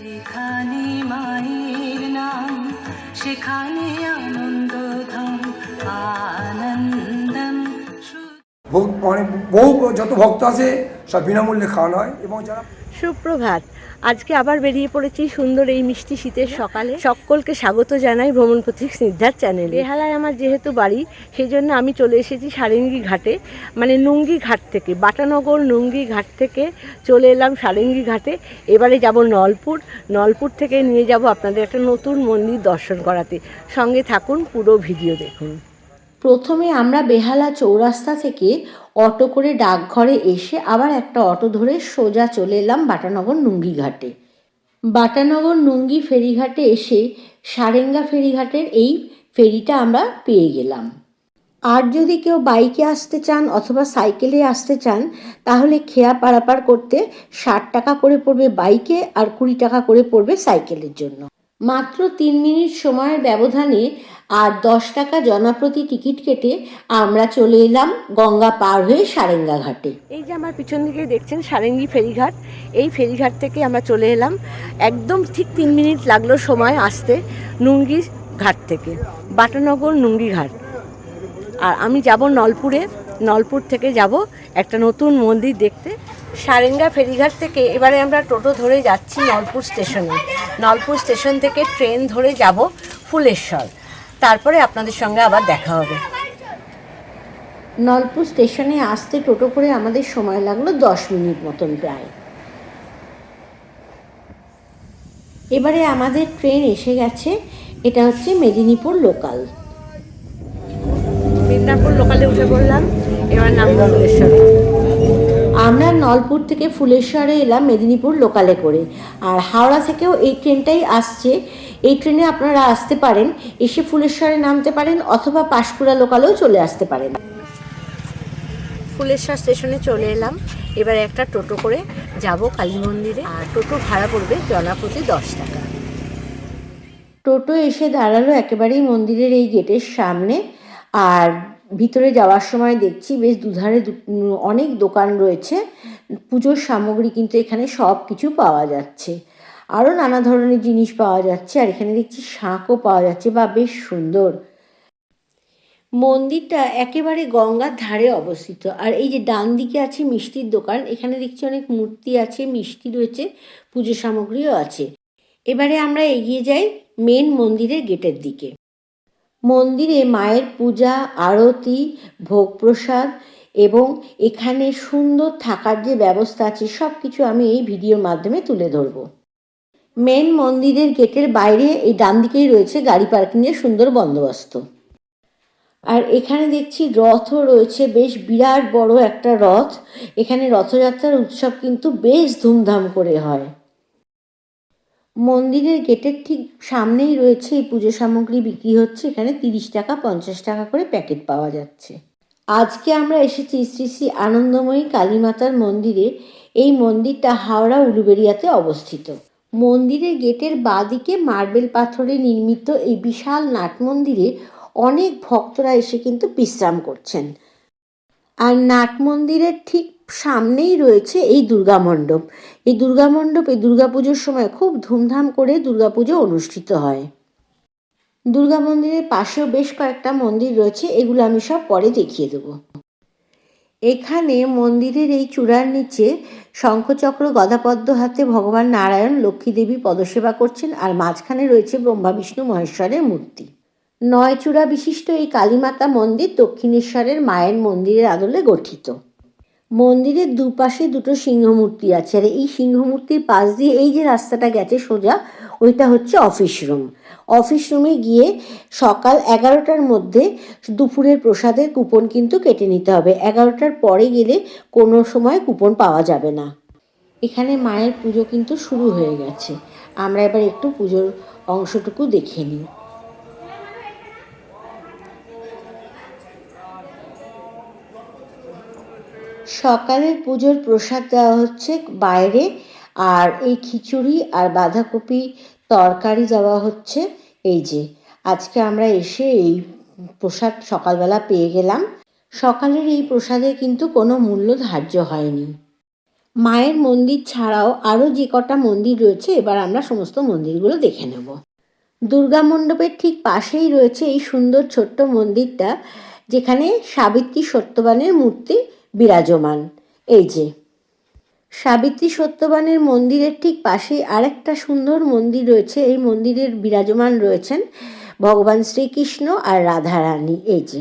যেখানে মায়ের নাম সেখানে আনন্দ ধাম আনন্দম। ভোগ মানে বহু যত ভক্ত আসে সব বিনামূল্যে খাওয়ানো হয় এবং যারা সুপ্রভাত। আজকে আবার বেরিয়ে পড়েছি সুন্দর এই মিষ্টি শীতের সকালে। সকলকে স্বাগত জানাই ভ্রমণ পথিক স্নিগ্ধার চ্যানেলে। বেহালায় আমার যেহেতু বাড়ি সেই জন্য আমি চলে এসেছি সারেঙ্গি ঘাটে মানে নুঙ্গি ঘাট থেকে, বাটানগর নুঙ্গি ঘাট থেকে চলে এলাম সারেঙ্গি ঘাটে। এবারে যাব নলপুর। নলপুর থেকে নিয়ে যাব আপনাদের একটা নতুন মন্দির দর্শন করাতে। সঙ্গে থাকুন পুরো ভিডিও দেখুন। প্রথমে আমরা বেহালা চৌরাস্তা থেকে অটো করে ডাকঘরে এসে আবার একটা অটো ধরে সোজা চলে এলাম বাটানগর নুঙ্গি ঘাটে বাটানগর নুঙ্গি ফেরিঘাটে এসে সারেঙ্গা ফেরিঘাটের এই ফেরিটা আমরা পেয়ে গেলাম। আর যদি কেউ বাইকে আসতে চান অথবা সাইকেলে আসতে চান, তাহলে খেয়া পারাপার করতে ষাট টাকা করে পড়বে বাইকে আর কুড়ি টাকা করে পড়বে সাইকেলের জন্য। মাত্র তিন মিনিট সময়ের ব্যবধানে আর দশ টাকা জনাপ্রতি টিকিট কেটে আমরা চলে এলাম গঙ্গা পার হয়ে সারেঙ্গা ঘাটে। এই যে আমার পিছন দিকে দেখছেন সারেঙ্গি ফেরিঘাট, এই ফেরিঘাট থেকে আমরা চলে এলাম। একদম ঠিক তিন মিনিট লাগল সময় আসতে নুঙ্গি ঘাট থেকে, বাটানগর নুঙ্গি ঘাট। আর আমি যাব নলপুরে। নলপুর থেকে যাব, একটা নতুন মন্দির দেখতে। সারেঙ্গা ফেরিঘাট থেকে এবারে আমরা টোটো ধরে যাচ্ছি নলপুর স্টেশনে। নলপুর স্টেশন থেকে ট্রেন ধরে যাব ফুলেশ্বর। তারপরে আপনাদের সঙ্গে আবার দেখা হবে। নলপুর স্টেশনে আসতে টোটো করে আমাদের সময় লাগল দশ মিনিট মতন প্রায়। এবারে আমাদের ট্রেন এসে গেছে, এটা হচ্ছে মেদিনীপুর লোকাল মেদিনীপুর লোকালে উঠে পড়লাম। এবার ফুলেশ্বরে। আমরা নলপুর থেকে ফুলেশ্বরে এলাম মেদিনীপুর লোকালে করে। আর হাওড়া থেকেও এই ট্রেনটাই আসছে। এই ট্রেনে আপনারা আসতে পারেন এসে ফুলেশ্বরে নামতে পারেন অথবা পাঁশকুড়া লোকালেও চলে আসতে পারেন। ফুলেশ্বর স্টেশনে চলে এলাম। এবারে একটা টোটো করে যাব কালী মন্দিরে। আর টোটো ভাড়া পড়বে জনাপ্রতি দশ টাকা। টোটো এসে দাঁড়াল একেবারেই মন্দিরের এই গেটের সামনে। আর ভিতরে যাওয়ার সময় দেখছি বেশ দুধারে অনেক দোকান রয়েছে। পুজোর সামগ্রী কিন্তু এখানে সব কিছু পাওয়া যাচ্ছে। আরও নানা ধরনের জিনিস পাওয়া যাচ্ছে আর এখানে দেখছি শাঁখও পাওয়া যাচ্ছে বা বেশ সুন্দর। মন্দিরটা একেবারে গঙ্গার ধারে অবস্থিত। আর এই যে ডান দিকে আছে মিষ্টির দোকান, এখানে দেখছি অনেক মূর্তি আছে, মিষ্টি রয়েছে, পুজো সামগ্রীও আছে। এবারে আমরা এগিয়ে যাই মেন মন্দিরের গেটের দিকে। মন্দিরে মায়ের পূজা, আরতি ভোগ প্রসাদ এবং এখানে সুন্দর থাকার যে ব্যবস্থা আছে সব কিছু আমি এই ভিডিওর মাধ্যমে তুলে ধরব। মেন মন্দিরের গেটের বাইরে এই ডান দিকেই রয়েছে গাড়ি পার্কিংয়ের সুন্দর বন্দোবস্ত। আর এখানে দেখছি রথও রয়েছে, বেশ বিরাট বড় একটা রথ। এখানে রথযাত্রার উৎসব কিন্তু বেশ ধুমধাম করে হয়। মন্দিরের গেটের ঠিক সামনেই রয়েছে এই পুজো সামগ্রী বিক্রি হচ্ছে। এখানে তিরিশ টাকা, পঞ্চাশ টাকা করে প্যাকেট পাওয়া যাচ্ছে। আজকে আমরা এসেছি শ্রী শ্রী আনন্দময়ী কালীমাতার মন্দিরে। এই মন্দিরটা হাওড়া উলুবেড়িয়াতে অবস্থিত। মন্দিরের গেটের বাঁদিকে মার্বেল পাথরে নির্মিত এই বিশাল নাট মন্দিরে অনেক ভক্তরা এসে কিন্তু বিশ্রাম করছেন। আর নাট মন্দিরের ঠিক সামনেই রয়েছে এই দুর্গা মণ্ডপ। এই দুর্গা মণ্ডপ, এই দুর্গাপুজোর সময় খুব ধুমধাম করে দুর্গাপুজো অনুষ্ঠিত হয়। দুর্গা মন্দিরের পাশেও বেশ কয়েকটা মন্দির রয়েছে, এগুলো আমি সব পরে দেখিয়ে দেবো। এখানে মন্দিরের এই চূড়ার নিচে শঙ্খচক্র, গদাপদ্ম হাতে ভগবান নারায়ণ, লক্ষ্মী দেবী পদসেবা করছেন আর মাঝখানে রয়েছে ব্রহ্মা, বিষ্ণু, মহেশ্বরের মূর্তি। নয় চূড়া বিশিষ্ট এই কালীমাতা মন্দির দক্ষিণেশ্বরের মায়ের মন্দিরের আদলে গঠিত। মন্দিরের দুপাশে দুটো সিংহমূর্তি আছে। আর এই সিংহমূর্তির পাশ দিয়ে এই যে রাস্তাটা গেছে সোজা, ওইটা হচ্ছে অফিস রুম অফিস রুমে গিয়ে সকাল এগারোটার মধ্যে দুপুরের প্রসাদের কুপন কিন্তু কেটে নিতে হবে। এগারোটার পরে গেলে কোনো সময় কুপন পাওয়া যাবে না। এখানে মায়ের পুজো কিন্তু শুরু হয়ে গেছে। আমরা এবার একটু পুজোর অংশটুকু দেখে নিই। সকালের পুজোর প্রসাদ দেওয়া হচ্ছে বাইরে, আর এই খিচুড়ি আর বাঁধাকপি তরকারি দেওয়া হচ্ছে এই যে। আজকে আমরা এসে এই প্রসাদ সকালবেলা পেয়ে গেলাম। সকালের এই প্রসাদে কিন্তু কোনো মূল্য ধার্য হয়নি। মায়ের মন্দির ছাড়াও আরও যে কটা মন্দির রয়েছে, এবার আমরা সমস্ত মন্দিরগুলো দেখে নেব। দুর্গা মণ্ডপের ঠিক পাশেই রয়েছে এই সুন্দর ছোট্ট মন্দিরটা, যেখানে সাবিত্রী সত্যবানের মূর্তি বিরাজমান। এই যে, সাবিত্রী সত্যবানের মন্দিরের ঠিক পাশেই আরেকটা সুন্দর মন্দির রয়েছে। এই মন্দিরের বিরাজমান রয়েছেন ভগবান শ্রীকৃষ্ণ আর রাধারানী। এই যে,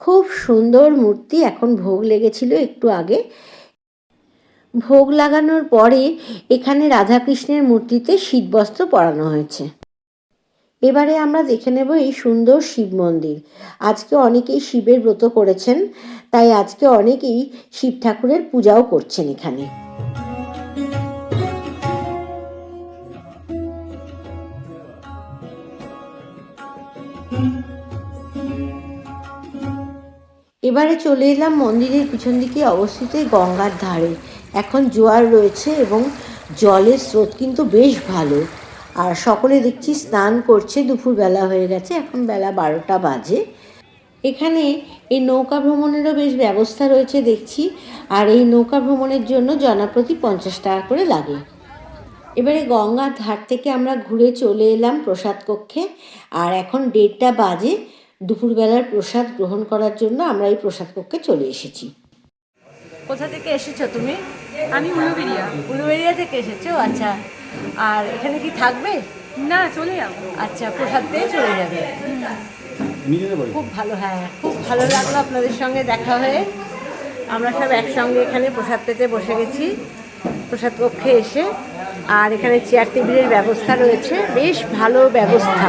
খুব সুন্দর মূর্তি এখন ভোগ লেগেছিল একটু আগে। ভোগ লাগানোর পরে এখানে রাধাকৃষ্ণের মূর্তিতে শীতবস্ত্র পরানো হয়েছে। এবারে আমরা দেখে নেব এই সুন্দর শিব মন্দির। আজকে অনেকেই শিবের ব্রত করেছেন, তাই আজকে অনেকেই শিব ঠাকুরের পূজাও করছেন এখানে। এবারে চলে এলাম মন্দিরের পিছন দিকে অবস্থিত গঙ্গার ধারে। এখন জোয়ার রয়েছে এবং জলের স্রোত কিন্তু বেশ ভালো। আর সকলে দেখছি স্নান করছে, দুপুরবেলা হয়ে গেছে, এখন বেলা বারোটা বাজে। এখানে এই নৌকা ভ্রমণেরও বেশ ব্যবস্থা রয়েছে দেখছি, আর এই নৌকা ভ্রমণের জন্য জনাপ্রতি পঞ্চাশ টাকা করে লাগে। এবারে গঙ্গার ধার থেকে আমরা ঘুরে চলে এলাম প্রসাদ কক্ষে, আর এখন দেড়টা বাজে, দুপুরবেলার প্রসাদ গ্রহণ করার জন্য আমরা এই প্রসাদ কক্ষে চলে এসেছি। কোথা থেকে এসেছ তুমি? আমি উলুবেরিয়া। উলুবেরিয়া থেকে এসেছ? আচ্ছা। আর এখানে কি থাকবে? না চলে যাব। আচ্ছা প্রসাদ পেয়ে চলে যাবে। খুব ভালো হ্যাঁ খুব ভালো লাগল আপনাদের সঙ্গে দেখা হয়ে। আমরা সব একসঙ্গে এখানে প্রসাদ পেতে বসে গেছি প্রসাদ কক্ষে এসে। আর এখানে চেয়ার টেবিলের ব্যবস্থা রয়েছে বেশ ভালো ব্যবস্থা।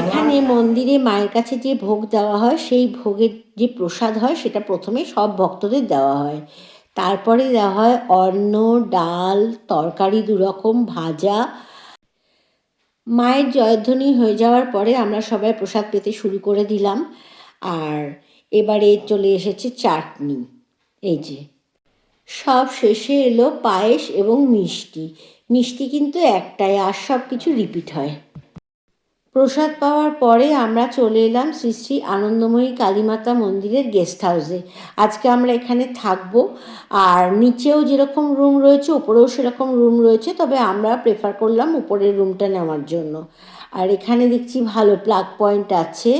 এখানে মন্দিরে মায়ের কাছে যে ভোগ দেওয়া হয় সেই ভোগের যে প্রসাদ হয় সেটা প্রথমে সব ভক্তদের দেওয়া হয়। তারপরে দেওয়া হয় অন্ন, ডাল, তরকারি দুরকম, ভাজা। মায়ের জয়ধ্বনি হয়ে যাওয়ার পরে আমরা সবাই প্রসাদ পেতে শুরু করে দিলাম। আর এবারে চলে এসেছে চাটনি। এই যে। সব শেষে এলো পায়েস এবং মিষ্টি। মিষ্টি কিন্তু একটাই, আর সব কিছু রিপিট হয়। প্রসাদ পাওয়ার পরে আমরা চলে এলাম শ্রী শ্রী আনন্দময়ী কালীমাতা মন্দিরের গেস্ট হাউসে আজকে আমরা এখানে থাকব। আর নিচেও যেরকম রুম রয়েছে, উপরেও সেরকম রুম রয়েছে, তবে আমরা প্রেফার করলাম উপরের রুমটা নেওয়ার জন্য। আর এখানে দেখছি ভালো প্লাগ পয়েন্ট আছে,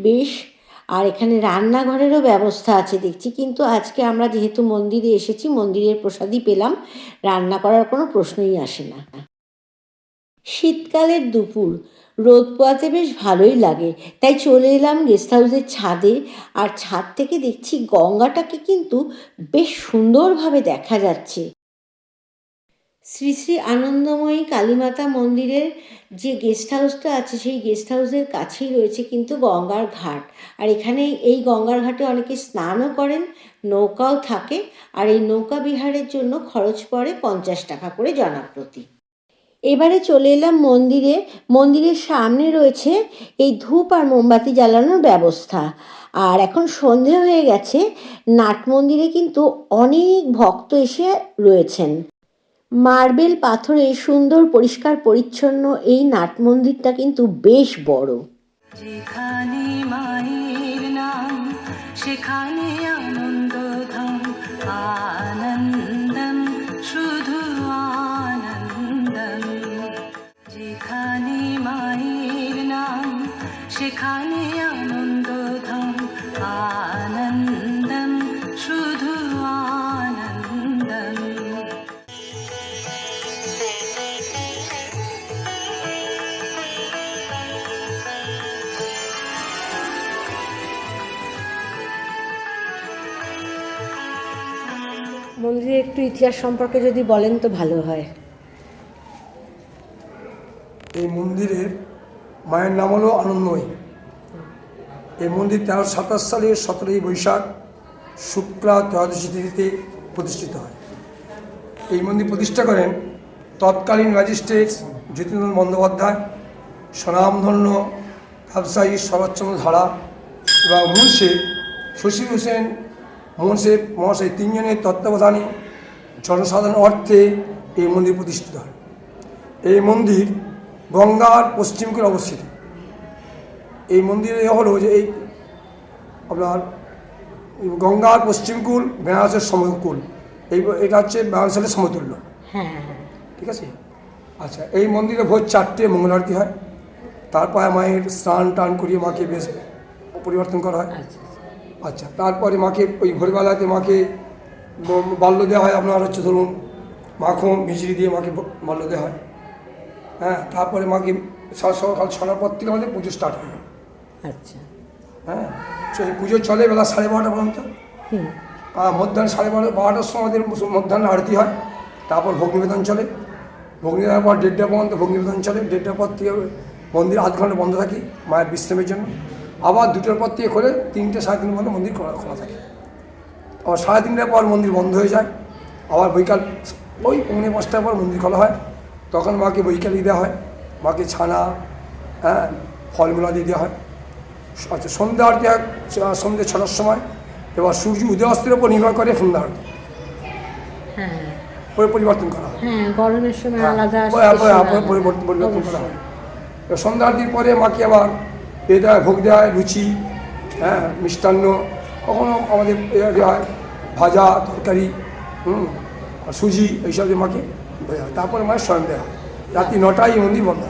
বেশ। আর এখানে রান্নাঘরেরও ব্যবস্থা আছে, দেখছি। কিন্তু আজকে আমরা যেহেতু মন্দিরে এসেছি, মন্দিরের প্রসাদই পেলাম। রান্না করার কোনো প্রশ্নই আসে না। শীতকালের দুপুর। রোদ পোয়াতে বেশ ভালোই লাগে। তাই চলে এলাম গেস্ট হাউসের ছাদে। আর ছাদ থেকে দেখছি গঙ্গাটাকে কিন্তু বেশ সুন্দরভাবে দেখা যাচ্ছে। শ্রী শ্রী আনন্দময়ী কালীমাতা মন্দিরের যে গেস্ট হাউসটা আছে, সেই গেস্ট হাউসের কাছেই রয়েছে কিন্তু গঙ্গার ঘাট। আর এখানে এই গঙ্গার ঘাটে অনেকে স্নানও করেন, নৌকাও থাকে। আর এই নৌকা বিহারের জন্য খরচ পড়ে পঞ্চাশ টাকা করে জনাপ্রতি। এবারে চলে এলাম মন্দিরে। মন্দিরের সামনে রয়েছে এই ধূপ আর মোমবাতি জ্বালানোর ব্যবস্থা। আর এখন সন্ধে হয়ে গেছে। নাট মন্দিরে কিন্তু অনেক ভক্ত এসে রয়েছেন। মার্বেল পাথরে সুন্দর, পরিষ্কার, পরিচ্ছন্ন এই নাট মন্দিরটা কিন্তু বেশ বড়। যেখানে মায়ের নাম, সেখানে আনন্দ ধাম সেখানে আনন্দ ধাম আনন্দম শুধু আনন্দম। মন্দিরের একটু ইতিহাস সম্পর্কে যদি বলেন তো ভালো হয়। এই মন্দিরের মায়ের নাম হলো আনন্দময়ী এই মন্দির তেরোশো সাতাশ সালের সতেরোই বৈশাখ শুক্লা ত্রয়োদশী তিথিতে প্রতিষ্ঠিত হয়। এই মন্দির প্রতিষ্ঠা করেন তৎকালীন ম্যাজিস্ট্রেট জ্যোতিন্দ্র বন্দ্যোপাধ্যায়, স্বনামধন্য ব্যবসায়ী শরৎচন্দ্র ধারা এবং মুন্সি শশী হোসেন মুন্সি মহাশয় তিনজনের তত্ত্বাবধানে জনসাধারণ অর্থে এই মন্দির প্রতিষ্ঠিত হয়। এই মন্দির গঙ্গার পশ্চিম কূলে অবস্থিত। এই মন্দিরে হলো যে এই আপনার গঙ্গার পশ্চিমকূল বেনারসের সমকূল এই এটা হচ্ছে বেনারসের সমতুল্য। হ্যাঁ হ্যাঁ ঠিক আছে? আচ্ছা এই মন্দিরে ভোর চারটে মঙ্গল আরতি হয়। তারপরে মায়ের স্নান টান করিয়ে মাকে বেশ পরিবর্তন করা হয়। আচ্ছা আচ্ছা। তারপরে মাকে ওই ভোরবেলাতে মাকে বাল্য দেওয়া হয় আপনার হচ্ছে ধরুন মাখন মিচড়ি দিয়ে মাকে বাল্য দেওয়া হয়। হ্যাঁ তারপরে মাকে সকাল ছটার পর থেকে আমাদের পুজো স্টার্ট হয় আচ্ছা। হ্যাঁ সেই পুজো চলে বেলা সাড়ে বারোটা পর্যন্ত। মধ্যাহ্ন সাড়ে বারো বারোটার সময় আমাদের মধ্যাহ্ন আরতি হয় তারপর ভোগ নিবেদন চলে। ভোগ নিবেদনের পর দেড়টা পর্যন্ত ভোগ নিবেদন চলে। দেড়টার পর থেকে মন্দির আধ ঘণ্টা বন্ধ থাকি মায়ের বিশ্রামের জন্য। আবার দুটোর পর থেকে খোলে তিনটে সাড়ে তিন পর্যন্ত মন্দির খোলা খোলা থাকে। আবার সাড়ে তিনটার পর মন্দির বন্ধ হয়ে যায়। আবার বৈকাল ওই পৌনে পাঁচটার পর মন্দির খোলা হয়। তখন মাকে বৈকালি দেওয়া হয়। মাকে ছানা হ্যাঁ ফলমূলা দিয়ে দেওয়া হয়। আচ্ছা সন্ধ্যা আরতি হয় সন্ধ্যে ছটার সময় এবার সূর্য উদয় অস্তের উপর নির্ভর করে সন্ধ্যা আরতি হ্যাঁ। পরে পরিবর্তন করা হয়। হ্যাঁ গরমের সময় আলাদা পরে আলাদা। পরিবর্তন পরিবর্তন করা হয়। এবার সন্ধ্যা আরতির পরে মাকে আবার এ দেয় ভোগ দেয় লুচি হ্যাঁ মিষ্টান্ন কখনো আমাদের দেওয়া হয় ভাজা তরকারি হুম আর সুজি এইসব দিয়ে মাকে দেওয়া হয়। তারপরে মায়ের স্বয়ং দেওয়া হয়। রাত্রি নটায় মন্দির বন্ধ হয়।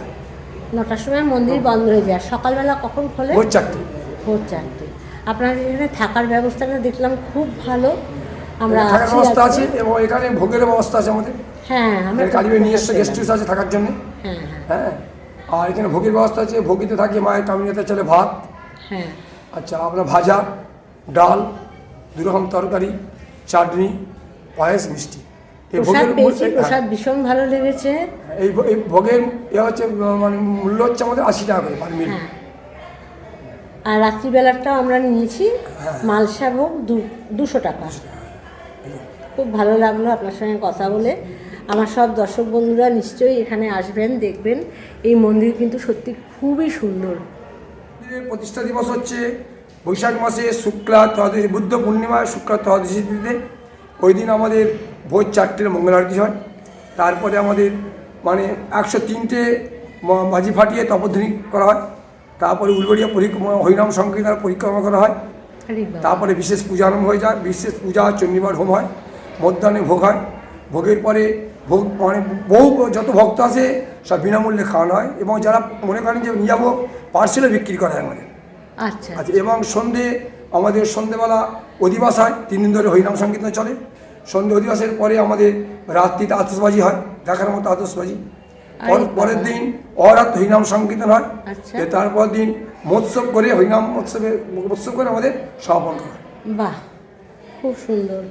নটার সময় মন্দির বন্ধ হয়ে যায়। সকালবেলা কখন খোলে? ভোর চারটে। ভোর চারটে। আপনাদের এখানে থাকার ব্যবস্থাটা দেখলাম খুব ভালো। আমরা থাকার ব্যবস্থা আছে এবং এখানে ভোগের ব্যবস্থা আছে আমাদের। হ্যাঁ আমরা কালীবের নিজস্ব গেস্ট হাউস আছে থাকার জন্য। হ্যাঁ হ্যাঁ। হ্যাঁ। আর এখানে ভোগের ব্যবস্থা আছে। ভোগিতে থাকে মায়ের কামিনাতে চলে ভাত। হ্যাঁ। আচ্ছা আপনার ভাজা ডাল দু রকম তরকারি চাটনি পায়েস মিষ্টি। এই ভোগের প্রসাদ ভীষণ ভালো লেগেছে। হ্যাঁ, এই ভোগের এ হচ্ছে মানে মূল্য হচ্ছে আমাদের আশি টাকা করে পার মিল হ্যাঁ। আর রাত্রিবেলাটাও আমরা নিয়েছি হ্যাঁ। মালসা ভোগ দুশো টাকা। খুব ভালো লাগল আপনার সঙ্গে কথা বলে। আমার সব দর্শক বন্ধুরা নিশ্চয়ই এখানে আসবেন দেখবেন। এই মন্দির কিন্তু সত্যি খুবই সুন্দর। প্রতিষ্ঠা দিবস হচ্ছে বৈশাখ মাসে শুক্লা ত্রয়োদশী বুদ্ধ পূর্ণিমা শুক্লা ত্রয়োদশী তিথিতে ওই দিন আমাদের ভোর চারটের মঙ্গল আরতি হয়। তারপরে আমাদের মানে একশো তিনটে বাজি ফাটিয়ে তপধ্বনি করা হয়। তারপরে উলবড়িয়া পরিক্রমা হরিনাম সংকীর্তন পরিক্রমা করা হয়। তারপরে বিশেষ পূজা আরম্ভ হয়ে যায়। বিশেষ পূজা চণ্ডীবার হোম হয় মধ্যাহ্নে ভোগ হয়। ভোগের পরে ভোগ মানে বহু যত ভক্ত আসে সব বিনামূল্যে খাওয়ানো হয় এবং যারা মনে করেন যে নিয়ে যাব পার্সেলে বিক্রি করা হয় আমাদের। আচ্ছা। আচ্ছা এবং সন্ধে আমাদের সন্ধেবেলা অধিবাস হয়। তিন দিন ধরে হরিনাম সংকীর্তন চলে। সন্ধে অধিবাসের পরে আমাদের রাত্রিতে আতসবাজি হয়। দেখার মতো আরে পরের দিন অরাত হরিনাম সংকীর্তন হয়। আচ্ছা। তারপর দিন মৎসব করে হরিনাম মৎসবে মৎসব করে আমাদের সমাপন করা হয়। বাহ খুব সুন্দর।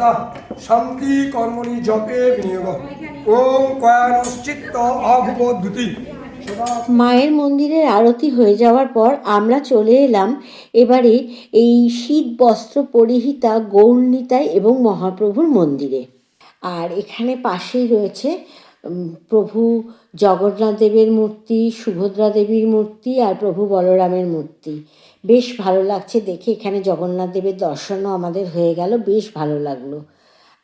দেবতা শান্তি কর্মণি জপে বিনিয়োগ। ওম কয়ানশ্চিত্ত আভুবদ্যুতি মায়ের মন্দিরের আরতি হয়ে যাওয়ার পর আমরা চলে এলাম এবারে এই শীত বস্ত্র পরিহিতা গৌরনীতায় এবং মহাপ্রভুর মন্দিরে। আর এখানে পাশেই রয়েছে প্রভু জগন্নাথ দেবের মূর্তি, সুভদ্রা দেবীর মূর্তি আর প্রভু বলরামের মূর্তি। বেশ ভালো লাগছে দেখে। এখানে জগন্নাথ দেবের দর্শনও আমাদের হয়ে গেল, বেশ ভালো লাগল।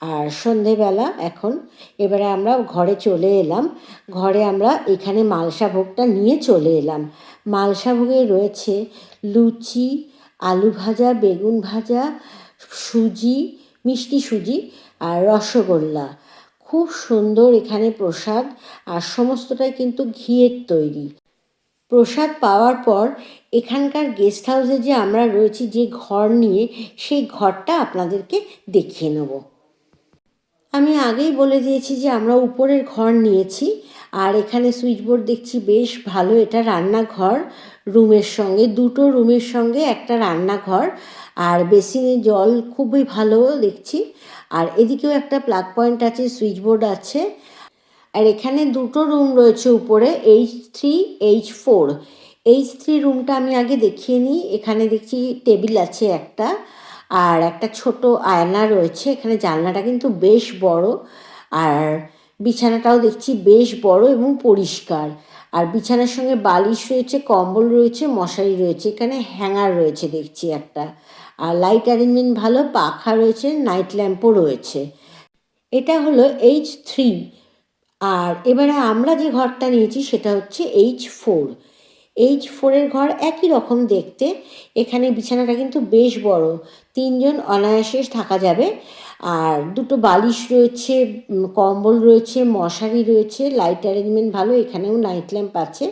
আর সন্ধেবেলা এখন এবারে আমরা ঘরে চলে এলাম। ঘরে আমরা এখানে মালসা ভোগটা নিয়ে চলে এলাম। মালসা ভোগে রয়েছে লুচি, আলু ভাজা, বেগুন ভাজা, সুজি, মিষ্টি সুজি আর রসগোল্লা। খুব সুন্দর এখানে প্রসাদ আর সমস্তটাই কিন্তু ঘিয়ের তৈরি। প্রসাদ পাওয়ার পর এখানকার গেস্ট হাউসে যে আমরা রয়েছি, যে ঘর নিয়ে, সেই ঘরটা আপনাদেরকে দেখিয়ে নেব। আমি আগেই বলে দিয়েছি যে আমরা উপরের ঘর নিয়েছি, আর এখানে সুইচবোর্ড দেখছি বেশ ভালো এটা রান্নাঘর। রুমের সঙ্গে, দুটো রুমের সঙ্গে একটা রান্নাঘর, আর বেসিনে জল খুবই ভালো দেখছি। আর এদিকেও একটা প্লাগ পয়েন্ট আছে সুইচবোর্ড আছে। আর এখানে দুটো রুম রয়েছে উপরে H three H four H three রুমটা আমি আগে দেখিয়ে নিই। এখানে দেখছি টেবিল আছে একটা, আর একটা ছোট আয়না রয়েছে। এখানে জানলাটা কিন্তু বেশ বড়, আর বিছানাটাও দেখছি বেশ বড় এবং পরিষ্কার। আর বিছানার সঙ্গে বালিশ রয়েছে, কম্বল রয়েছে, মশারি রয়েছে, এখানে হ্যাঙ্গার রয়েছে দেখছি একটা। আর লাইট অ্যারেঞ্জমেন্ট ভালো, পাখা রয়েছে নাইট ল্যাম্পও রয়েছে। এটা হলো এইচ থ্রি আর এবারে আমরা যে ঘরটা নিয়েছি সেটা হচ্ছে এইচ ফোর এইচ ফোরের ঘর একই রকম দেখতে। এখানে বিছানাটা কিন্তু বেশ বড়। তিনজন অনায়াসে থাকা যাবে। আর দুটো বালিশ রয়েছে কম্বল রয়েছে, মশারি রয়েছে লাইট অ্যারেঞ্জমেন্ট ভালো, এখানেও নাইট ল্যাম্প আছে।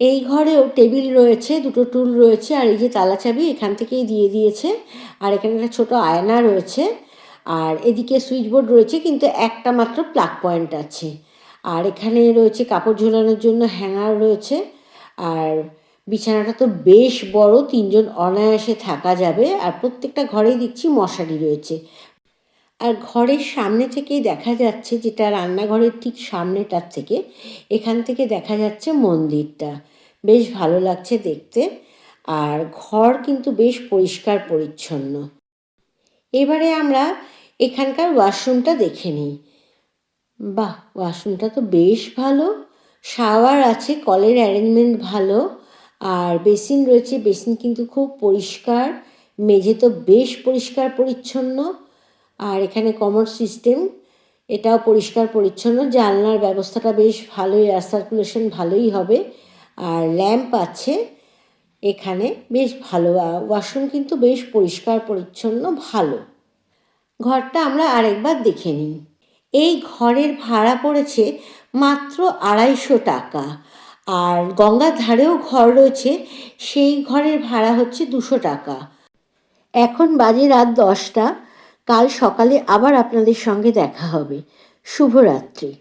এই ঘরেও টেবিল রয়েছে, দুটো টুল রয়েছে, আর এই যে তালা চাবি এখান থেকেই দিয়ে দিয়েছে। আর এখানে একটা ছোটো আয়না রয়েছে। আর এদিকে সুইচ বোর্ড রয়েছে, কিন্তু একটা মাত্র প্লাগ পয়েন্ট আছে। আর এখানে রয়েছে কাপড় ঝোলানোর জন্য হ্যাঙ্গার রয়েছে। আর বিছানাটা তো বেশ বড়, তিনজন অনায়াসে থাকা যাবে। আর প্রত্যেকটা ঘরেই দেখছি মশারি রয়েছে। আর ঘরের সামনে থেকেই দেখা যাচ্ছে যেটা রান্নাঘরের ঠিক সামনেটার থেকে, এখান থেকে দেখা যাচ্ছে মন্দিরটা। বেশ ভালো লাগছে দেখতে। আর ঘর কিন্তু বেশ পরিষ্কার পরিচ্ছন্ন। এবারে আমরা এখানকার ওয়াশরুমটা দেখে নিই। বাহ ওয়াশরুমটা তো বেশ ভালো। শাওয়ার আছে, কলের অ্যারেঞ্জমেন্ট ভালো। আর বেসিন রয়েছে বেসিন কিন্তু খুব পরিষ্কার। মেঝে তো বেশ পরিষ্কার পরিচ্ছন্ন। আর এখানে কমোড সিস্টেম এটাও পরিষ্কার পরিচ্ছন্ন। জানলার ব্যবস্থাটা বেশ ভালোই এয়ার সার্কুলেশন ভালোই হবে। আর ল্যাম্প আছে। এখানে বেশ ভালো ওয়াশরুম কিন্তু বেশ পরিষ্কার, পরিচ্ছন্ন, ভালো। ঘরটা আমরা আরেকবার দেখে নিই। এই ঘরের ভাড়া পড়েছে মাত্র আড়াইশো টাকা। আর গঙ্গার ধারেও ঘর রয়েছে, সেই ঘরের ভাড়া হচ্ছে দুশো টাকা। এখন বাজে রাত দশটা। কাল সকালে আবার আপনাদের সঙ্গে দেখা হবে। শুভরাত্রি।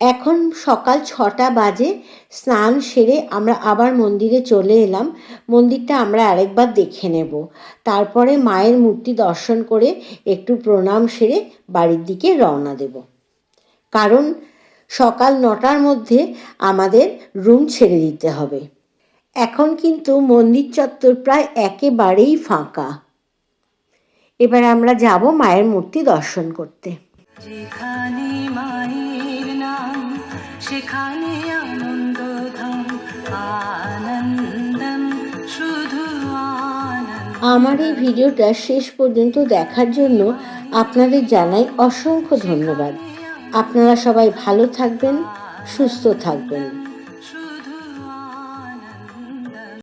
এখন সকাল ছটা বাজে, স্নান সেরে আমরা আবার মন্দিরে চলে এলাম। মন্দিরটা আমরা আরেকবার দেখে নেব। তারপরে মায়ের মূর্তি দর্শন করে একটু প্রণাম সেরে বাড়ির দিকে রওনা দেব। কারণ সকাল নটার মধ্যে আমাদের রুম ছেড়ে দিতে হবে। এখন কিন্তু মন্দির চত্বর প্রায় একেবারেই ফাঁকা। এবার আমরা যাব মায়ের মূর্তি দর্শন করতে। যেখানে মায়ের সেখানে আনন্দ আনন্দম, শুধু আমার এই ভিডিওটা শেষ পর্যন্ত দেখার জন্য আপনাদের জানাই অসংখ্য ধন্যবাদ। আপনারা সবাই ভালো থাকবেন, সুস্থ থাকবেন।